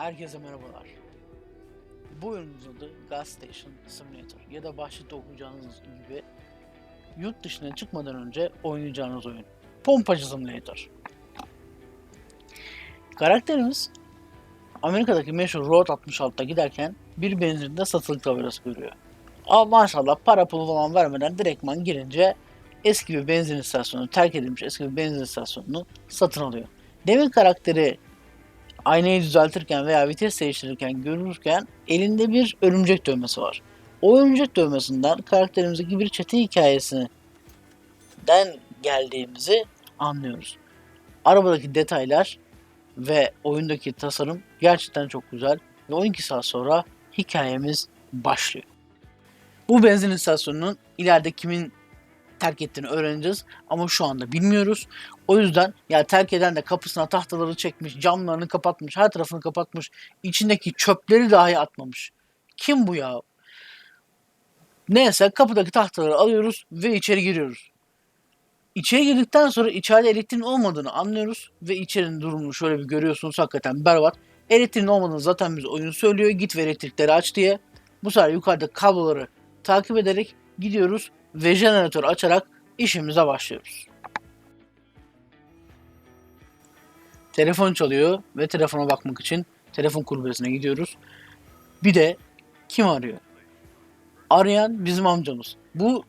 Herkese merhabalar. Bu oyunumuzun adı Gas Station Simulator ya da başlıkta okuyacağınız gibi yurt dışına çıkmadan önce oynayacağınız oyun. Pompacı Simulator. Karakterimiz Amerika'daki meşhur Road 66'da giderken bir benzinde satılık tabelası görüyor. Ama maşallah para pulu falan vermeden direktman girince eski bir benzin istasyonu, terk edilmiş eski bir benzin istasyonunu satın alıyor. Demin karakteri aynayı düzeltirken veya vites değiştirirken görürken elinde bir örümcek dövmesi var. O örümcek dövmesinden karakterimizdeki bir çete hikayesinden geldiğimizi anlıyoruz. Arabadaki detaylar ve oyundaki tasarım gerçekten çok güzel ve 12 saat sonra hikayemiz başlıyor. Bu benzin istasyonunun ileride kimin terk ettiğini öğreneceğiz ama şu anda bilmiyoruz. O yüzden ya terk eden de kapısına tahtaları çekmiş, camlarını kapatmış, her tarafını kapatmış, içindeki çöpleri dahi atmamış. Kim bu ya? Neyse kapıdaki tahtaları alıyoruz ve içeri giriyoruz. İçeri girdikten sonra içeride elektriğin olmadığını anlıyoruz ve içerinin durumunu şöyle bir görüyorsunuz hakikaten berbat. Elektriğin olmadığını zaten biz oyun söylüyor git ve elektrikleri aç diye. Bu sefer yukarıda kabloları takip ederek gidiyoruz ve jeneratör açarak işimize başlıyoruz. Telefon çalıyor ve telefona bakmak için telefon kulübesine gidiyoruz. Bir de kim arıyor? Arayan bizim amcamız. Bu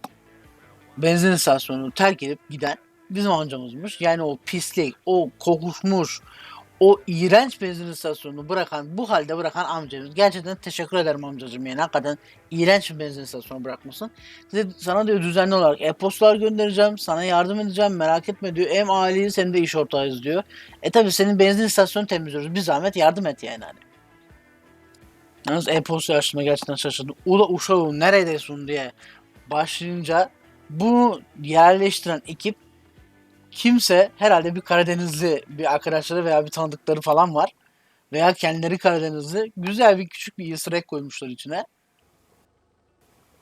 benzin istasyonunu terk edip giden bizim amcamızmış. Yani o pislik, o kokuşmuş, o iğrenç benzin istasyonunu bırakan, bu halde bırakan amcamız. Gerçekten teşekkür ederim amcacığım yani hakikaten iğrenç bir benzin istasyonu bırakmasın. Size, sana diyor düzenli olarak e-postalar göndereceğim, sana yardım edeceğim, merak etme diyor. Hem aileyiz hem de iş ortağıyız diyor. E tabi senin benzin istasyonu temizliyoruz, bir zahmet yardım et yani hani. Yalnız e-posta açtığıma gerçekten şaşırdım. Ula uşağım neredesin diye başlayınca bunu yerleştiren ekip kimse herhalde bir Karadenizli bir arkadaşları veya bir tanıdıkları falan var. Veya kendileri Karadenizli. Güzel bir küçük bir easter egg koymuşlar içine.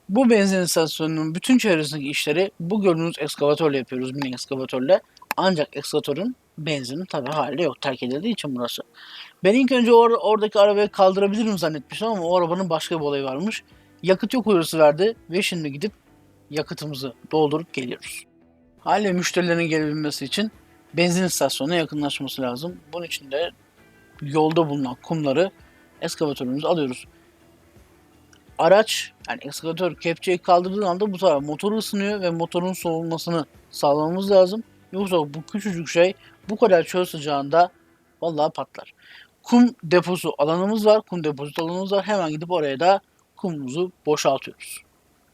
Bu benzin istasyonunun bütün çevresindeki işleri bu gördüğünüz ekskavatörle yapıyoruz. Mini ekskavatörle. Ancak ekskavatörün benzinin tabi hali yok. Terk edildiği için burası. Ben ilk önce or- oradaki arabayı kaldırabilirim zannetmiştim ama o arabanın başka bir olayı varmış. Yakıt yok uyarısı verdi ve şimdi gidip yakıtımızı doldurup geliyoruz. Hala müşterilerin gelebilmesi için benzin istasyonuna yakınlaşması lazım. Bunun için de yolda bulunan kumları eskavatörümüzü alıyoruz. Araç yani ekskavatör kepçeyi kaldırdığı anda bu tarafa motoru ısınıyor ve motorun soğumasını sağlamamız lazım. Yoksa bu küçücük şey bu kadar çöl sıcağında vallahi patlar. Kum deposu alanımız var. Kum depozito alanımız var. Hemen gidip oraya da kumumuzu boşaltıyoruz.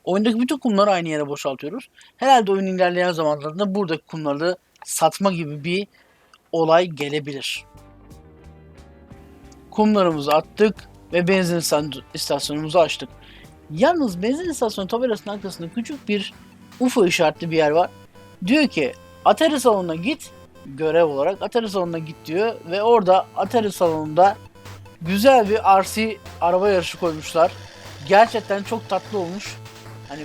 Oyundaki bütün kumları aynı yere boşaltıyoruz. Herhalde oyun ilerleyen zamanlarında buradaki kumları satma gibi bir olay gelebilir. Kumlarımızı attık ve benzin istasyonumuzu açtık. Yalnız benzin istasyonu tabelasının arkasında küçük bir UFO işaretli bir yer var. Diyor ki Atari salonuna git görev olarak Atari salonuna git diyor ve orada Atari salonunda güzel bir RC araba yarışı koymuşlar. Gerçekten çok tatlı olmuş. Hani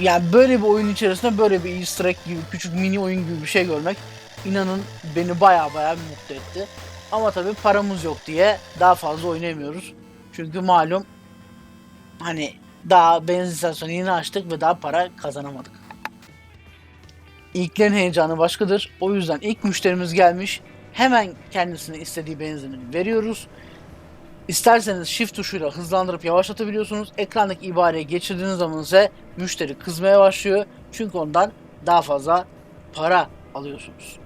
yani böyle bir oyun içerisinde böyle bir easter egg gibi küçük mini oyun gibi bir şey görmek inanın beni baya baya mutlu etti. Ama tabii paramız yok diye daha fazla oynayamıyoruz. Çünkü malum hani daha benzin istasyonu yeni açtık ve daha para kazanamadık. İlklerin heyecanı başkadır. O yüzden ilk müşterimiz gelmiş. Hemen kendisine istediği benzini veriyoruz. İsterseniz shift tuşuyla hızlandırıp yavaşlatabiliyorsunuz. Ekrandaki ibareyi geçirdiğiniz zaman ise müşteri kızmaya başlıyor. Çünkü ondan daha fazla para alıyorsunuz.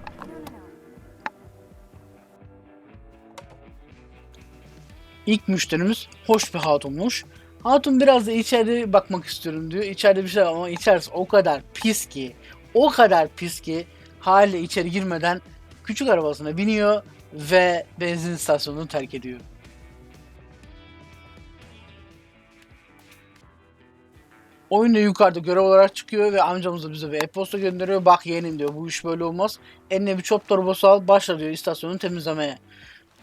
İlk müşterimiz hoş bir hatunmuş. Hatun biraz da içeri bakmak istiyorum diyor. İçeride bir şey ama içerisi o kadar pis ki, o kadar pis ki haliyle içeri girmeden küçük arabasına biniyor ve benzin istasyonunu terk ediyor. Oyunda yukarıda görev olarak çıkıyor ve amcamız da bize bir e-posta gönderiyor. Bak yeğenim diyor bu iş böyle olmaz. Eline bir çöp torbası al başla diyor istasyonu temizlemeye.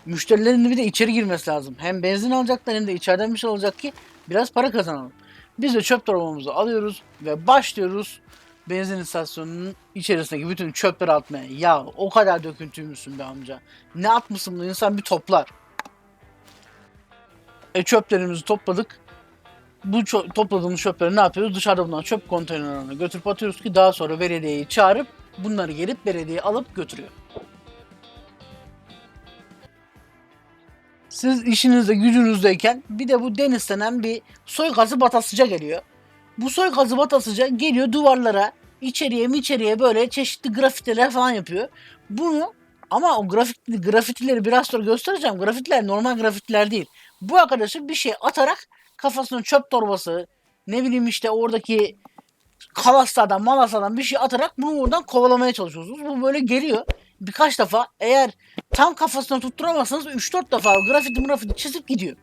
Müşterilerin bir de içeri girmesi lazım. Hem benzin alacaklar hem de içeriden bir şey alacak ki biraz para kazanalım. Biz de çöp torbamızı alıyoruz ve başlıyoruz benzin istasyonunun içerisindeki bütün çöpleri atmaya. Ya o kadar döküntüymüşsün be amca. Ne atmışsın bunu insan bir toplar. E çöplerimizi topladık. Bu topladığımız çöpleri ne yapıyoruz? Dışarıda bulunan çöp konteynerlerine götürüp atıyoruz ki daha sonra belediyeyi çağırıp bunları gelip belediye alıp götürüyor. Siz işinizde gücünüzdeyken bir de bu deniz denen bir soy gazı batasıca geliyor. Bu soy gazı batasıca geliyor duvarlara içeriye mi içeriye böyle çeşitli grafitiler falan yapıyor. Bunu ama o grafiti, grafitileri biraz sonra göstereceğim. Grafitiler normal grafitiler değil. Bu arkadaşı bir şey atarak kafasına çöp torbası ne bileyim işte oradaki kalaslardan malaslardan bir şey atarak bunu oradan kovalamaya çalışıyorsunuz. Bu böyle geliyor. Birkaç defa eğer tam kafasına tutturamazsanız 3-4 defa grafiti grafiti çizip gidiyor.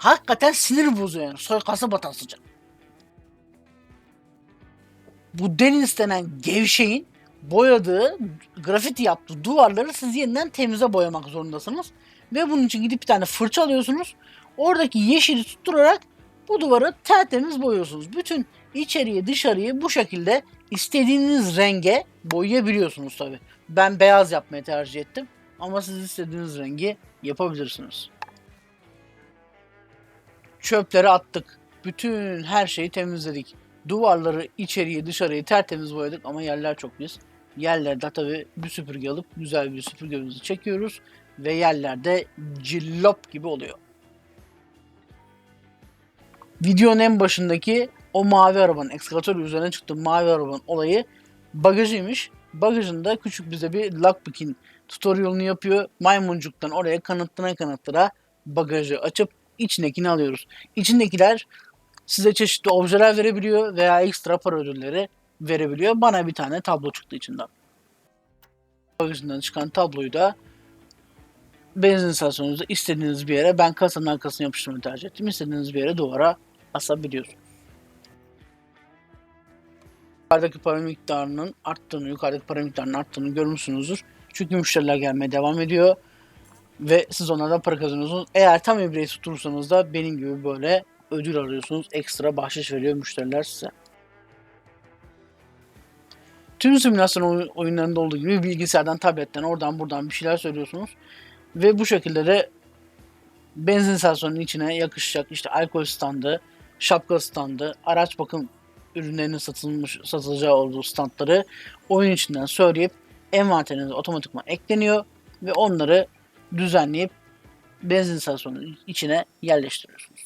Hakikaten sinir bozuyor yani. Soy kasa batasıca. Bu Deniz denen gevşeğin boyadığı, grafiti yaptığı duvarları siz yeniden temize boyamak zorundasınız. Ve bunun için gidip bir tane fırça alıyorsunuz. Oradaki yeşili tutturarak bu duvarı tertemiz boyuyorsunuz. Bütün içeriye dışarıyı bu şekilde istediğiniz renge boyayabiliyorsunuz tabi. Ben beyaz yapmayı tercih ettim. Ama siz istediğiniz rengi yapabilirsiniz. Çöpleri attık. Bütün her şeyi temizledik. Duvarları içeriye dışarıyı tertemiz boyadık ama yerler çok pis. Yerlerde tabi bir süpürge alıp güzel bir süpürgemizi çekiyoruz ve yerlerde cillop gibi oluyor. Videonun en başındaki o mavi arabanın, ekskavatör üzerine çıktı mavi arabanın olayı bagajıymış. Bagajında küçük bize bir lockpicking tutorialını yapıyor. Maymuncuktan oraya kanıttıra kanıttıra bagajı açıp içindekini alıyoruz. İçindekiler size çeşitli objeler verebiliyor veya ekstra para ödülleri verebiliyor. Bana bir tane tablo çıktı içinden. Bagajından çıkan tabloyu da benzin istasyonunuzda istediğiniz bir yere ben kasanın arkasına yapıştırmayı tercih ettim. İstediğiniz bir yere duvara asabiliyorsunuz. Yukarıdaki para miktarının arttığını, yukarıdaki para miktarının arttığını görmüşsünüzdür. Çünkü müşteriler gelmeye devam ediyor ve siz onlardan para kazanıyorsunuz. Eğer tam ibreyi tutursanız da benim gibi böyle ödül arıyorsunuz. Ekstra bahşiş veriyor müşteriler size. Tüm simülasyon oy- oyunlarında olduğu gibi bilgisayardan, tabletten, oradan buradan bir şeyler söylüyorsunuz. Ve bu şekilde de benzin istasyonunun içine yakışacak işte alkol standı, şapka standı, araç bakım ürünlerinin satılmış, satılacağı olduğu standları oyun içinden söyleyip envanterinize otomatikman ekleniyor ve onları düzenleyip benzin istasyonunun içine yerleştiriyorsunuz.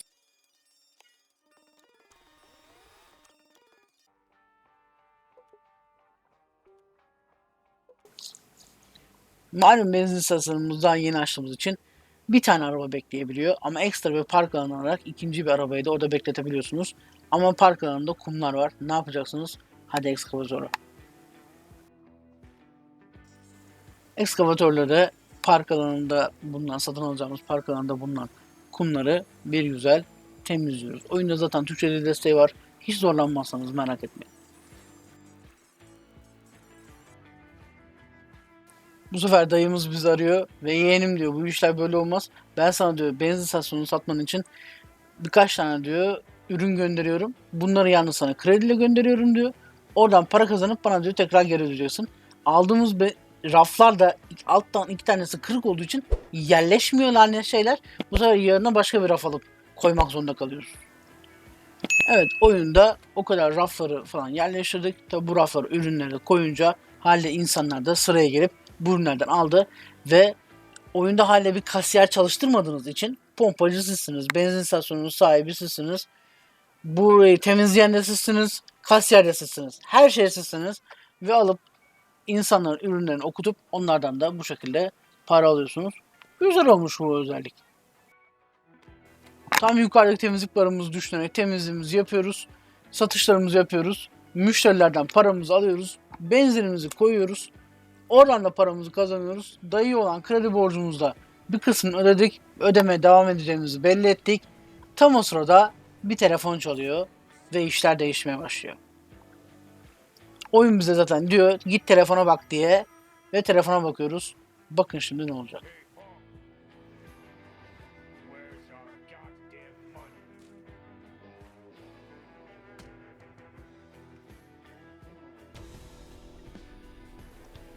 Malum benzin istasyonumuzdan yeni açtığımız için bir tane araba bekleyebiliyor ama ekstra bir park alanı olarak ikinci bir arabayı da orada bekletebiliyorsunuz. Ama park alanında kumlar var. Ne yapacaksınız? Hadi ekskavatöre. Ekskavatörle park alanında bulunan, satın alacağımız park alanında bulunan kumları bir güzel temizliyoruz. Oyunda zaten Türkçe desteği var. Hiç zorlanmazsanız merak etmeyin. Bu sefer dayımız bizi arıyor ve yeğenim diyor bu işler böyle olmaz. Ben sana diyor benzin istasyonunu satman için birkaç tane diyor ürün gönderiyorum. Bunları yalnız sana krediyle gönderiyorum diyor. Oradan para kazanıp bana diyor tekrar geri ödeyeceksin. Aldığımız be, raflar da alttan iki tanesi kırık olduğu için yerleşmiyor lanet şeyler. Bu sefer yerine başka bir raf alıp koymak zorunda kalıyoruz. Evet oyunda o kadar rafları falan yerleştirdik. Tabi bu rafları ürünleri koyunca halde insanlar da sıraya gelip bu ürünlerden aldı ve oyunda hala bir kasiyer çalıştırmadığınız için pompacı benzin istasyonunun sahibi sizsiniz, burayı temizleyen de sizsiniz, kasiyer de sizsiniz, her şey sizsiniz ve alıp insanların ürünlerini okutup onlardan da bu şekilde para alıyorsunuz. Güzel olmuş bu özellik. Tam yukarıdaki temizlik barımızı düşünerek temizliğimizi yapıyoruz. Satışlarımızı yapıyoruz. Müşterilerden paramızı alıyoruz. Benzinimizi koyuyoruz. Oradan da paramızı kazanıyoruz. Dayı olan kredi borcumuzda bir kısmını ödedik. Ödemeye devam edeceğimizi belli ettik. Tam o sırada bir telefon çalıyor ve işler değişmeye başlıyor. Oyun bize zaten diyor git telefona bak diye ve telefona bakıyoruz. Bakın şimdi ne olacak.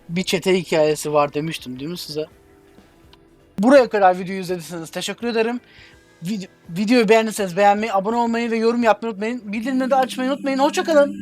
Bir çete hikayesi var demiştim değil mi size? Buraya kadar videoyu izlediyseniz teşekkür ederim. Vid- videoyu beğendiyseniz beğenmeyi, abone olmayı ve yorum yapmayı unutmayın. Bildirimleri de açmayı unutmayın. Hoşçakalın.